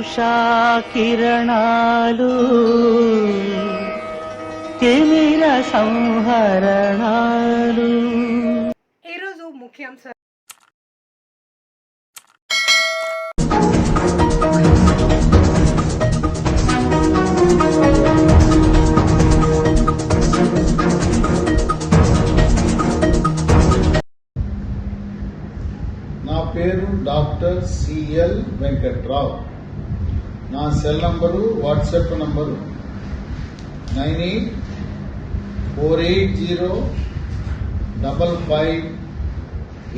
ఉషా కిరణాలు తిమిర సంహరణాలు. ఈరోజు ముఖ్యాంశాలు నా పేరు డాక్టర్ సిఎల్ వెంకట్రావు. నా cell number WhatsApp number. Nine eight four eight zero double five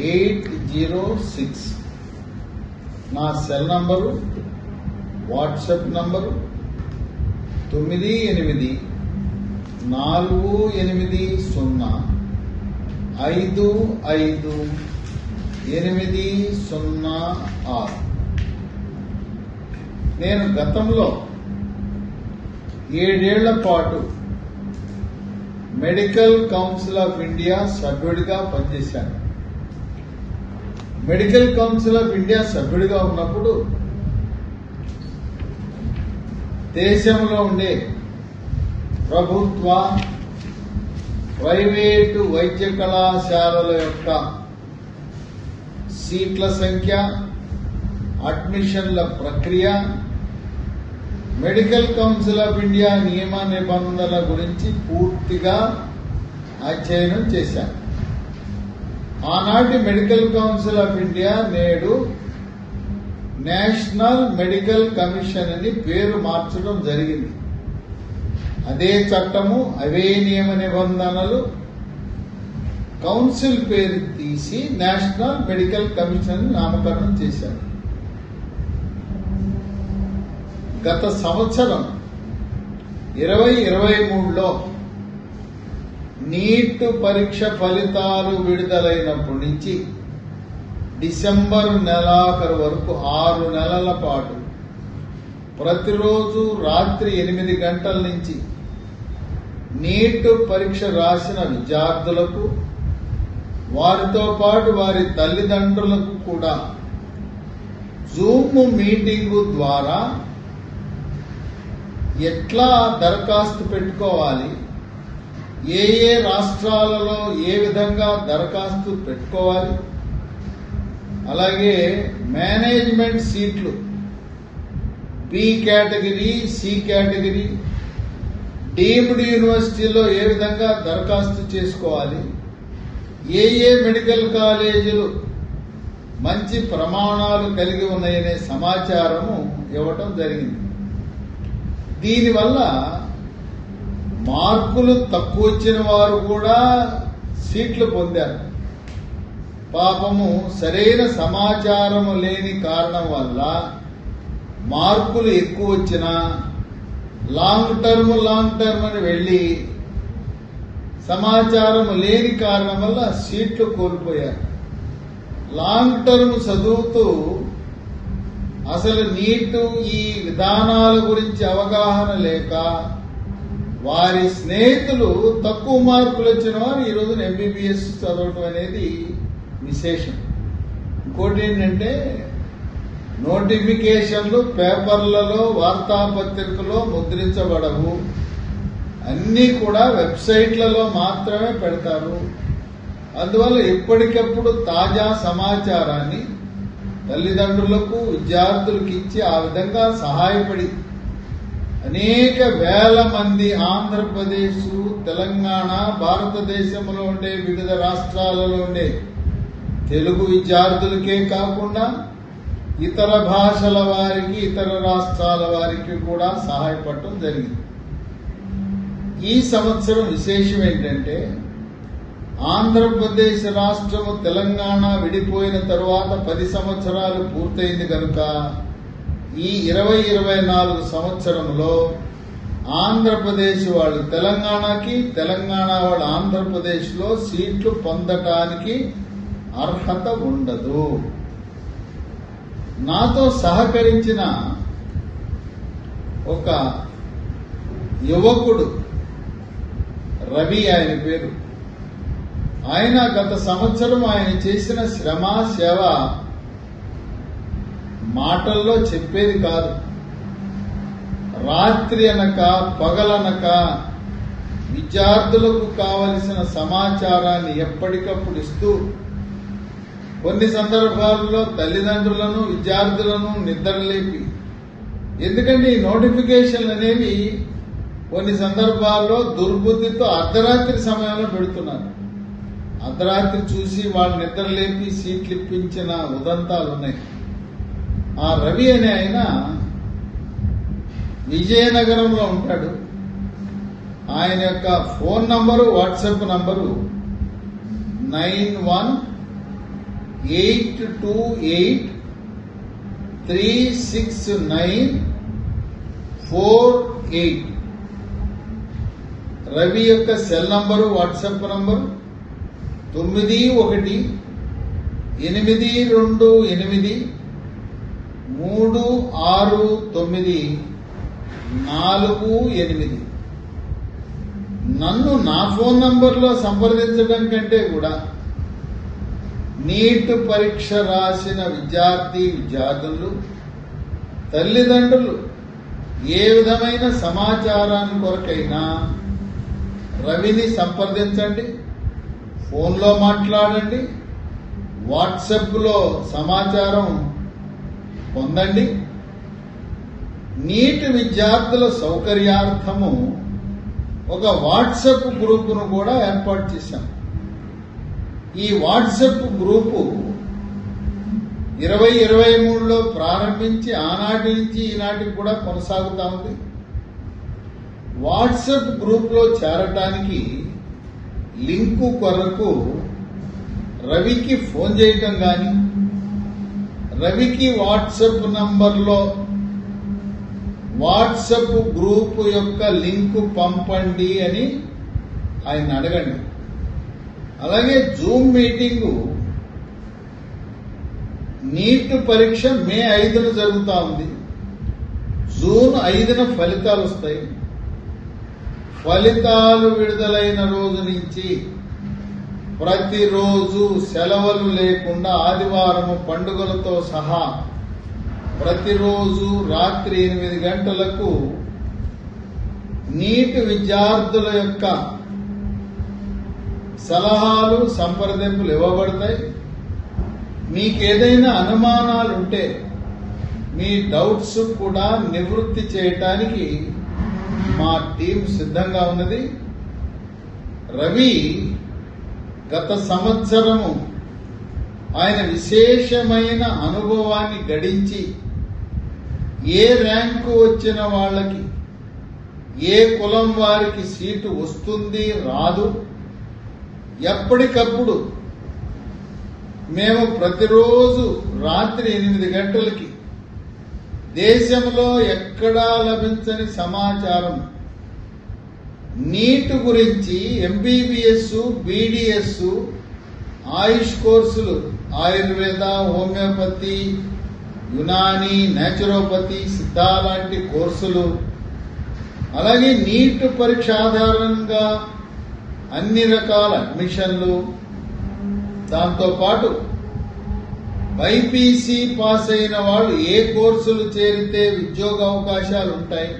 eight zero six. నా సెల్ నంబరు వాట్సాప్ నంబరు తొమ్మిది ఎనిమిది నాలుగు ఎనిమిది సున్నా ఐదు ఐదు ఎనిమిది సున్నా ఆరు. నేను గతంలో ఏడేళ్ళ పాటు మెడికల్ కౌన్సిల్ ఆఫ్ ఇండియా సభ్యుడిగా పనిచేశాను. మెడికల్ కౌన్సిల్ ఆఫ్ ఇండియా సభ్యుడిగా ఉన్నప్పుడు దేశంలో ఉండే ప్రభుత్వ ప్రైవేటు వైద్య కళాశాలల యొక్క సీట్ల సంఖ్య అడ్మిషన్ల ప్రక్రియ మెడికల్ కౌన్సిల్ ఆఫ్ ఇండియా నియమ నిబంధనల గురించి పూర్తిగా అధ్యయనం చేశాను ఆనాటి మెడికల్ కౌన్సిల్ ఆఫ్ ఇండియా నేడు నేషనల్ మెడికల్ కమిషన్ అని పేరు మార్చడం జరిగింది. అదే చట్టము అవే నియమ నిబంధనలు కౌన్సిల్ పేరు తీసి నేషనల్ మెడికల్ కమిషన్ నామకరణం చేశారు. గత సంవత్సరం ఇరవై ఇరవై మూడులో నీట్ పరీక్ష ఫలితాలు విడుదలైనప్పటి నుంచి డిసెంబర్ నెలాఖరు వరకు ఆరు నెలల పాటు ప్రతిరోజు రాత్రి ఎనిమిది గంటల నుంచి నీట్ పరీక్ష రాసిన విద్యార్థులకు వారితో పాటు వారి తల్లిదండ్రులకు కూడా జూమ్ మీటింగు ద్వారా ఎట్లా దరఖాస్తు పెట్టుకోవాలి? ఏ ఏ రాష్ట్రాలలో ఏ విధంగా దరఖాస్తు పెట్టుకోవాలి? అలాగే మేనేజ్మెంట్ సీట్లు. B category C category. Deemed యూనివర్సిటీలో ఏ విధంగా దరఖాస్తు చేసుకోవాలి? ఏ ఏ మెడికల్ కాలేజీలు మంచి ప్రమాణాలు కలిగి ఉన్నాయనే సమాచారము ఇవ్వటం జరిగింది. దీనివల్ల మార్కులు తక్కువ వచ్చిన వారు కూడా సీట్లు పొందారు. పాపము సరైన సమాచారము లేని కారణం వల్ల మార్కులు ఎక్కువ వచ్చిన లాంగ్ టర్మ్ లాంగ్ టర్మ్ అని వెళ్ళి సమాచారం లేని కారణం వల్ల సీట్లు కోల్పోయారు. లాంగ్ టర్మ్ చదువుతూ అసలు నీటు ఈ విధానాల గురించి అవగాహన లేక వారి స్నేహితులు తక్కువ మార్కులు వచ్చిన వారు ఈ రోజున ఎంబీబీఎస్ చదవటం అనేది విశేషం. ఇంకోటి ఏంటంటే నోటిఫికేషన్లు పేపర్లలో వార్తాపత్రికలో ముద్రించబడవు. అన్నీ కూడా వెబ్సైట్లలో మాత్రమే పెడతారు. అందువల్ల ఎప్పటికప్పుడు తాజా సమాచారాన్ని తల్లిదండ్రులకు విద్యార్థులకు ఇచ్చి ఆ విధంగా సహాయపడి అనేక వేల మంది ఆంధ్రప్రదేశ్ తెలంగాణ భారతదేశంలో ఉండే వివిధ రాష్ట్రాలలో ఉండే తెలుగు విద్యార్థులకే కాకుండా ఇతర భాషల వారికి ఇతర రాష్ట్రాల వారికి కూడా సహాయపడటం జరిగింది. ఈ సంవత్సరం విశేషం ఏంటంటే ఆంధ్రప్రదేశ్ రాష్ట్రము తెలంగాణ విడిపోయిన తరువాత పది సంవత్సరాలు పూర్తయింది కనుక ఈ ఇరవై ఇరవై నాలుగు సంవత్సరంలో ఆంధ్రప్రదేశ్ వాళ్ళు తెలంగాణకి తెలంగాణ వాళ్ళు ఆంధ్రప్రదేశ్లో సీట్లు పొందటానికి అర్హత ఉండదు. నాతో సహకరించిన ఒక యువకుడు రవి ఆయన పేరు. ఆయన గత సంవత్సరం ఆయన చేసిన శ్రమ సేవ మాటల్లో చెప్పేది కాదు. రాత్రి అనక పగలనక విద్యార్థులకు కావలసిన సమాచారాన్ని ఎప్పటికప్పుడు ఇస్తూ కొన్ని సందర్భాల్లో తల్లిదండ్రులను విద్యార్థులను నిద్రలేపి ఎందుకంటే ఈ నోటిఫికేషన్లు అనేవి కొన్ని సందర్భాల్లో దుర్బుద్ధితో అర్ధరాత్రి సమయంలో పెడుతున్నారు. అర్ధరాత్రి చూసి వాళ్ళు నిద్రలేపి సీట్లు ఇప్పించిన ఉదంతాలు ఉన్నాయి ఆ రవి అనే ఆయన విజయనగరంలో ఉంటాడు. ఆయన యొక్క phone number WhatsApp number nine one eight two eight three six nine four eight. Ravi యొక్క సెల్ నంబరు వాట్సాప్ నంబరు తొమ్మిది ఒకటి ఎనిమిది రెండు ఎనిమిది మూడు ఆరు తొమ్మిది నాలుగు ఎనిమిది. నన్ను నా ఫోన్ నంబర్లో సంప్రదించడం కంటే కూడా నీట్ పరీక్ష రాసిన విద్యార్థి విద్యార్థులు తల్లిదండ్రులు ఏ విధమైన సమాచారాన్ని కొరకైనా రవిని సంప్రదించండి. ఫోన్లో మాట్లాడండి వాట్సప్లో సమాచారం పొందండి. నీటి విద్యార్థుల సౌకర్యార్థము ఒక వాట్సప్ గ్రూపును కూడా ఏర్పాటు చేశాం. ఈ వాట్సప్ గ్రూపు ఇరవై ఇరవై మూడులో ప్రారంభించి ఆనాటి నుంచి ఈనాటికి కూడా కొనసాగుతా ఉంది. వాట్సాప్ గ్రూప్లో చేరటానికి లింకు కొరకు రవికి ఫోన్ చేయటం కానీ రవికి వాట్సప్ నంబర్లో వాట్సప్ గ్రూప్ యొక్క లింకు పంపండి అని ఆయన అడగండి. అలాగే జూమ్ మీటింగు నీట్ పరీక్ష మే ఐదున జరుగుతూ ఉంది. జూన్ ఐదున ఫలితాలు వస్తాయి. ఫలితాలు విడుదలైన రోజు నుంచి ప్రతిరోజు సెలవులు లేకుండా ఆదివారము పండుగలతో సహా ప్రతిరోజు రాత్రి ఎనిమిది గంటలకు నీటి విద్యార్థుల యొక్క సలహాలు సంప్రదింపులు ఇవ్వబడతాయి. మీకు ఏదైనా అనుమానాలు ఉంటే మీ డౌట్స్ కూడా నివృత్తి చేయటానికి మా టీం సిద్ధంగా ఉన్నది. రవి గత సంవత్సరము ఆయన విశేషమైన అనుభవాన్ని గడించి ఏ ర్యాంకు వచ్చిన వాళ్ళకి ఏ కులం వారికి సీటు వస్తుంది రాదు. ఎప్పటికప్పుడు మేము ప్రతిరోజు రాత్రి ఎనిమిది గంటలకి దేశంలో ఎక్కడా లభించని సమాచారం. నీట్ గురించి ఎంబీబీఎస్ బీడీఎస్ ఆయుష్ కోర్సులు ఆయుర్వేద హోమియోపతి యునాని నేచురోపతి సిద్ధ లాంటి కోర్సులు. అలాగే నీట్ పరీక్ష ఆధారంగా అన్ని రకాల అడ్మిషన్లు. దాంతోపాటు బైపీసీ పాస్ అయిన వాళ్ళు ఏ కోర్సులు చేరితే ఉద్యోగ అవకాశాలు ఉంటాయి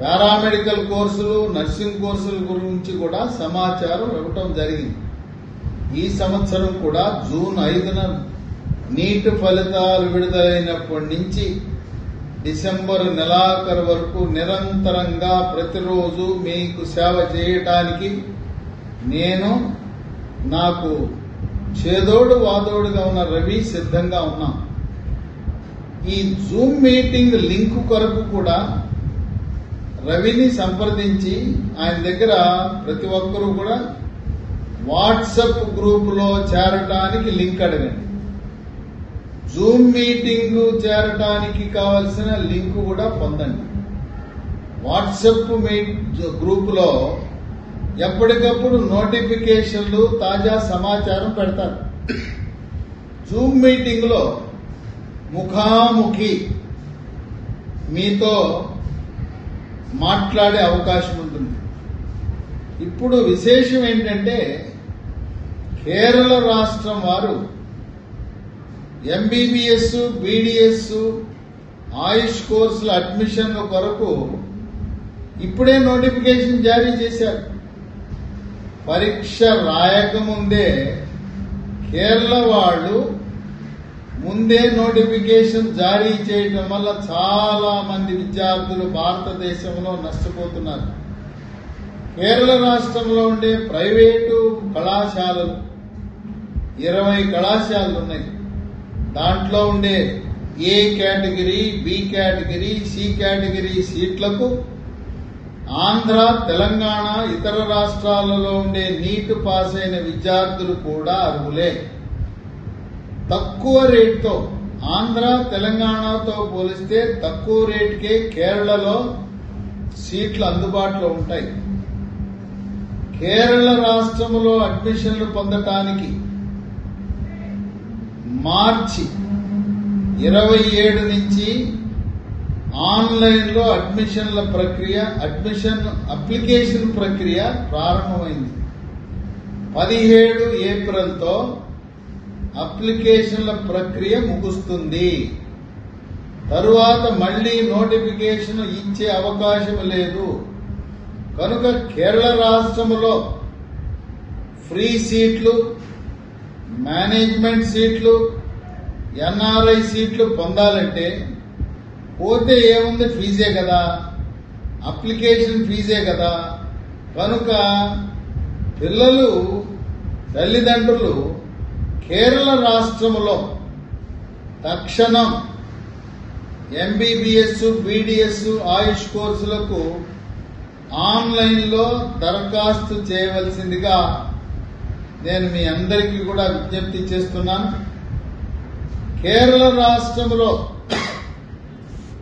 పారామెడికల్ కోర్సులు నర్సింగ్ కోర్సుల గురించి కూడా సమాచారం ఇవ్వటం జరిగింది. ఈ సంవత్సరం కూడా జూన్ ఐదున నీట్ ఫలితాలు విడుదలైనప్పటి నుంచి డిసెంబర్ నెలాఖరు వరకు నిరంతరంగా ప్రతిరోజు మీకు సేవ చేయటానికి నేను నాకు చేదోడు వాదోడుగా ఉన్న రవి సిద్ధంగా ఉన్నాం. ఈ జూమ్ మీటింగ్ లింక్ కొరకు కూడా రవిని సంప్రదించి ఆయన దగ్గర ప్రతి ఒక్కరూ కూడా వాట్సప్ గ్రూపులో చేరటానికి లింక్ అడగండి. జూమ్ మీటింగ్ చేరటానికి కావలసిన లింక్ కూడా పొందండి. వాట్సప్ మీట్ గ్రూపులో ఎప్పటికప్పుడు నోటిఫికేషన్లు తాజా సమాచారం పెడతారు. జూమ్ మీటింగ్లో ముఖాముఖి మీతో మాట్లాడే అవకాశం ఉంటుంది. ఇప్పుడు విశేషం ఏంటంటే కేరళ రాష్ట్రం వారు ఎంబీబీఎస్ బీడీఎస్ ఆయుష్ కోర్సుల అడ్మిషన్ల కొరకు ఇప్పుడే నోటిఫికేషన్ జారీ చేశారు. పరీక్ష రాయకముందే కేరళ వాళ్ళు ముందే నోటిఫికేషన్ జారీ చేయటం వల్ల చాలా మంది విద్యార్థులు భారతదేశంలో నష్టపోతున్నారు. కేరళ రాష్ట్రంలో ఉండే ప్రైవేటు కళాశాలలు ఇరవై కళాశాలలు ఉన్నాయి దాంట్లో ఉండే A category B category C category సీట్లకు ఆంధ్ర తెలంగాణ ఇతర రాష్ట్రాలలో ఉండే నీట్ పాస్ అయిన విద్యార్థులు కూడా అర్హులే. తక్కువ రేటుతో ఆంధ్ర తెలంగాణతో పోలిస్తే తక్కువ రేటుకే కేరళలో సీట్లు అందుబాటులో ఉంటాయి. కేరళ రాష్ట్రంలో అడ్మిషన్లు పొందటానికి మార్చి ఇరవై ఏడు నుంచి ఆన్లైన్లో అడ్మిషన్ల ప్రక్రియ అడ్మిషన్ అప్లికేషన్ ప్రక్రియ ప్రారంభమైంది. పదిహేడు ఏప్రిల్తో అప్లికేషన్ల ప్రక్రియ ముగుస్తుంది. తరువాత మళ్ళీ నోటిఫికేషన్ ఇచ్చే అవకాశం లేదు. కనుక కేరళ రాష్ట్రంలో ఫ్రీ సీట్లు మేనేజ్మెంట్ సీట్లు ఎన్ఆర్ఐ సీట్లు పొందాలంటే పోతే ఏముంది? ఫీజే కదా. అప్లికేషన్ ఫీజే కదా. కనుక పిల్లలు తల్లిదండ్రులు కేరళ రాష్ట్రంలో తక్షణం ఎంబీబీఎస్ బీడీఎస్ ఆయుష్ కోర్సులకు ఆన్లైన్లో దరఖాస్తు చేయవలసిందిగా నేను మీ అందరికీ కూడా విజ్ఞప్తి చేస్తున్నాను. కేరళ రాష్ట్రంలో